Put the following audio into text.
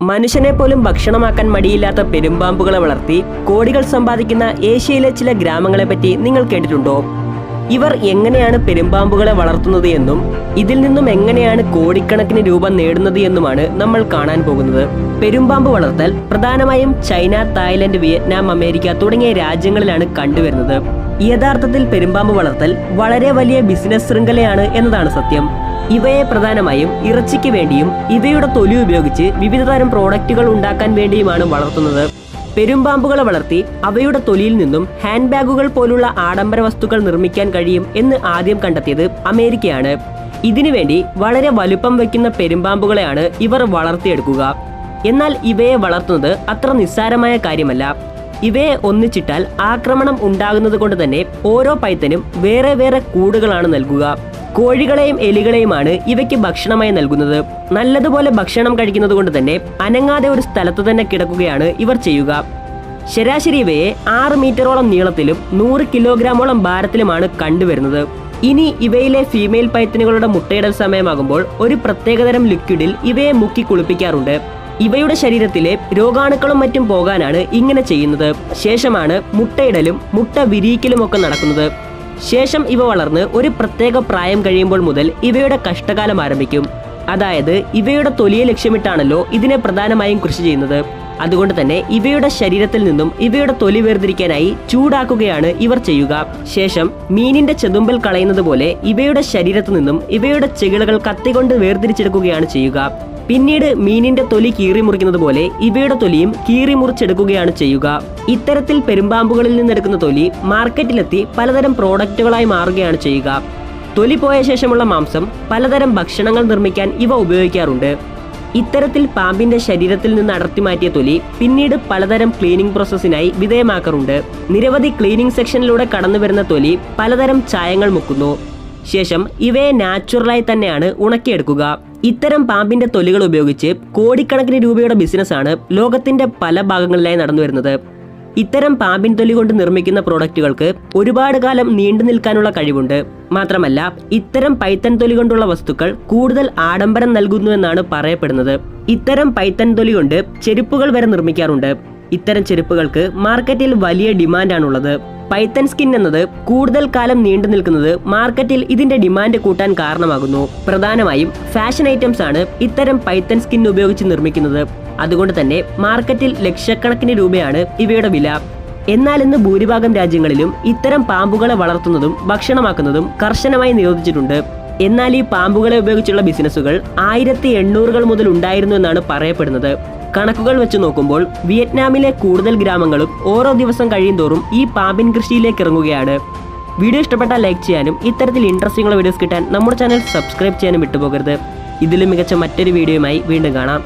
മനുഷ്യനെ പോലും ഭക്ഷണമാക്കാൻ മടിയില്ലാത്ത പെരുമ്പാമ്പുകളെ വളർത്തി കോടികൾ സമ്പാദിക്കുന്ന ഏഷ്യയിലെ ചില ഗ്രാമങ്ങളെ പറ്റി നിങ്ങൾ കേട്ടിട്ടുണ്ടോ? ഇവർ എങ്ങനെയാണ് പെരുമ്പാമ്പുകളെ വളർത്തുന്നത് എന്നും ഇതിൽ നിന്നും എങ്ങനെയാണ് കോടിക്കണക്കിന് രൂപ നേടുന്നത് എന്നുമാണ് നമ്മൾ കാണാൻ പോകുന്നത്. പെരുമ്പാമ്പ് വളർത്തൽ പ്രധാനമായും ചൈന തായ്ലൻഡ് വിയറ്റ്നാം അമേരിക്ക തുടങ്ങിയ രാജ്യങ്ങളിലാണ് കണ്ടുവരുന്നത്. യഥാർത്ഥത്തിൽ പെരുമ്പാമ്പ് വളർത്തൽ വളരെ വലിയ ബിസിനസ് ശൃംഖലയാണ് എന്നതാണ് സത്യം. ഇവയെ പ്രധാനമായും ഇറച്ചിക്ക് വേണ്ടിയും ഇവയുടെ തൊലി ഉപയോഗിച്ച് വിവിധതരം പ്രോഡക്റ്റുകൾ ഉണ്ടാക്കാൻ വേണ്ടിയുമാണ് വളർത്തുന്നത്. പെരുമ്പാമ്പുകളെ വളർത്തി അവയുടെ തൊലിയിൽ നിന്നും ഹാൻഡ് ബാഗുകൾ പോലുള്ള ആഡംബര വസ്തുക്കൾ നിർമ്മിക്കാൻ കഴിയും എന്ന് ആദ്യം കണ്ടെത്തിയത് അമേരിക്കയാണ്. ഇതിനുവേണ്ടി വളരെ വലുപ്പം വയ്ക്കുന്ന പെരുമ്പാമ്പുകളെയാണ് ഇവർ വളർത്തിയെടുക്കുക. എന്നാൽ ഇവയെ വളർത്തുന്നത് അത്ര നിസ്സാരമായ കാര്യമല്ല. ഇവയെ ഒന്നിച്ചിട്ടാൽ ആക്രമണം ഉണ്ടാകുന്നത് കൊണ്ട് തന്നെ ഓരോ പൈത്തനും വേറെ വേറെ കൂടുകളാണ് നൽകുക. കോഴികളെയും എലികളെയുമാണ് ഇവയ്ക്ക് ഭക്ഷണമായി നൽകുന്നത്. നല്ലതുപോലെ ഭക്ഷണം കഴിക്കുന്നത് കൊണ്ട് തന്നെ അനങ്ങാതെ ഒരു സ്ഥലത്ത് തന്നെ കിടക്കുകയാണ് ഇവർ ചെയ്യുക. ശരാശരി ഇവയെ ആറ് മീറ്ററോളം നീളത്തിലും നൂറ് കിലോഗ്രാമോളം ഭാരത്തിലുമാണ് കണ്ടുവരുന്നത്. ഇനി ഇവയിലെ ഫീമെയിൽ പൈത്തനുകളുടെ മുട്ടയിടൽ സമയമാകുമ്പോൾ ഒരു പ്രത്യേകതരം ലിക്വിഡിൽ ഇവയെ മുക്കി കുളിപ്പിക്കാറുണ്ട്. ഇവയുടെ ശരീരത്തിലെ രോഗാണുക്കളും മറ്റും പോകാനാണ് ഇങ്ങനെ ചെയ്യുന്നത്. ശേഷമാണ് മുട്ടയിടലും മുട്ട വിരിയിക്കലും ഒക്കെ നടക്കുന്നത്. ശേഷം ഇവ വളർന്ന് ഒരു പ്രത്യേക പ്രായം കഴിയുമ്പോൾ മുതൽ ഇവയുടെ കഷ്ടകാലം ആരംഭിക്കും. അതായത് ഇവയുടെ തൊലിയെ ലക്ഷ്യമിട്ടാണല്ലോ ഇതിനെ പ്രധാനമായും കൃഷി ചെയ്യുന്നത്. അതുകൊണ്ട് തന്നെ ഇവയുടെ ശരീരത്തിൽ നിന്നും ഇവയുടെ തൊലി വേർതിരിക്കാനായി ചൂടാക്കുകയാണ് ഇവർ ചെയ്യുക. ശേഷം മീനിന്റെ ചെതുമ്പൽ കളയുന്നത് പോലെ ഇവയുടെ ശരീരത്തു നിന്നും ഇവയുടെ ചെകിളകൾ കത്തികൊണ്ട് വേർതിരിച്ചെടുക്കുകയാണ് ചെയ്യുക. പിന്നീട് മീനിന്റെ തൊലി കീറി മുറിക്കുന്നത് പോലെ ഇവയുടെ തൊലിയും കീറി മുറിച്ചെടുക്കുകയാണ് ചെയ്യുക. ഇത്തരത്തിൽ പെരുമ്പാമ്പുകളിൽ നിന്നെടുക്കുന്ന തൊലി മാർക്കറ്റിലെത്തി പലതരം പ്രോഡക്റ്റുകളായി മാറുകയാണ് ചെയ്യുക. തൊലി പോയ ശേഷമുള്ള മാംസം പലതരം ഭക്ഷണങ്ങൾ നിർമ്മിക്കാൻ ഇവ ഉപയോഗിക്കാറുണ്ട്. ഇത്തരത്തിൽ പാമ്പിന്റെ ശരീരത്തിൽ നിന്ന് അടർത്തി മാറ്റിയ തൊലി പിന്നീട് പലതരം ക്ലീനിംഗ് പ്രോസസ്സിനായി വിധേയമാക്കാറുണ്ട്. നിരവധി ക്ലീനിംഗ് സെക്ഷനിലൂടെ കടന്നു വരുന്ന തൊലി പലതരം ചായങ്ങൾ മുക്കുന്നു. ശേഷം ഇവയെ നാച്ചുറലായി തന്നെയാണ് ഉണക്കിയെടുക്കുക. ഇത്തരം പാമ്പിന്റെ തൊലികൾ ഉപയോഗിച്ച് കോടിക്കണക്കിന് രൂപയുടെ ബിസിനസ്സാണ് ലോകത്തിന്റെ പല ഭാഗങ്ങളിലായി നടന്നു വരുന്നത്. ഇത്തരം പാമ്പിൻ തൊലി കൊണ്ട് നിർമ്മിക്കുന്ന പ്രോഡക്റ്റുകൾക്ക് ഒരുപാട് കാലം നീണ്ടു നിൽക്കാനുള്ള കഴിവുണ്ട്. മാത്രമല്ല ഇത്തരം പൈത്തൻ തൊലി കൊണ്ടുള്ള വസ്തുക്കൾ കൂടുതൽ ആഡംബരം നൽകുന്നു എന്നാണ് പറയപ്പെടുന്നത്. ഇത്തരം പൈത്തൻ തൊലി കൊണ്ട് ചെരുപ്പുകൾ വരെ നിർമ്മിക്കാറുണ്ട്. ഇത്തരം ചെരുപ്പുകൾക്ക് മാർക്കറ്റിൽ വലിയ ഡിമാൻഡാണുള്ളത്. പൈത്തൻ സ്കിൻ എന്നത് കൂടുതൽ കാലം നീണ്ടു നിൽക്കുന്നത് മാർക്കറ്റിൽ ഇതിന്റെ ഡിമാൻഡ് കൂട്ടാൻ കാരണമാകുന്നു. പ്രധാനമായും ഫാഷൻ ഐറ്റംസ് ആണ് ഇത്തരം പൈത്തൻ സ്കിൻ ഉപയോഗിച്ച് നിർമ്മിക്കുന്നത്. അതുകൊണ്ട് തന്നെ മാർക്കറ്റിൽ ലക്ഷക്കണക്കിന് രൂപയാണ് ഇവയുടെ വില. എന്നാൽ ഇന്ന് ഭൂരിഭാഗം രാജ്യങ്ങളിലും ഇത്തരം പാമ്പുകളെ വളർത്തുന്നതും ഭക്ഷണമാക്കുന്നതും കർശനമായി നിരോധിച്ചിട്ടുണ്ട്. എന്നാൽ ഈ പാമ്പുകളെ ഉപയോഗിച്ചുള്ള ബിസിനസ്സുകൾ ആയിരത്തി എണ്ണൂറുകൾ മുതൽ ഉണ്ടായിരുന്നു എന്നാണ് പറയപ്പെടുന്നത്. കണക്കുകൾ വെച്ച് നോക്കുമ്പോൾ വിയറ്റ്നാമിലെ കൂടുതൽ ഗ്രാമങ്ങളും ഓരോ ദിവസം കഴിയുന്തോറും ഈ പാമ്പിൻ കൃഷിയിലേക്ക് ഇറങ്ങുകയാണ്. വീഡിയോ ഇഷ്ടപ്പെട്ടാൽ ലൈക്ക് ചെയ്യാനും ഇത്തരത്തിൽ ഇൻട്രസ്റ്റിംഗ് വീഡിയോസ് കിട്ടാൻ നമ്മുടെ ചാനൽ സബ്സ്ക്രൈബ് ചെയ്യാനും വിട്ടുപോകരുത്. ഇതിലും മികച്ച മറ്റൊരു വീഡിയോയുമായി വീണ്ടും കാണാം.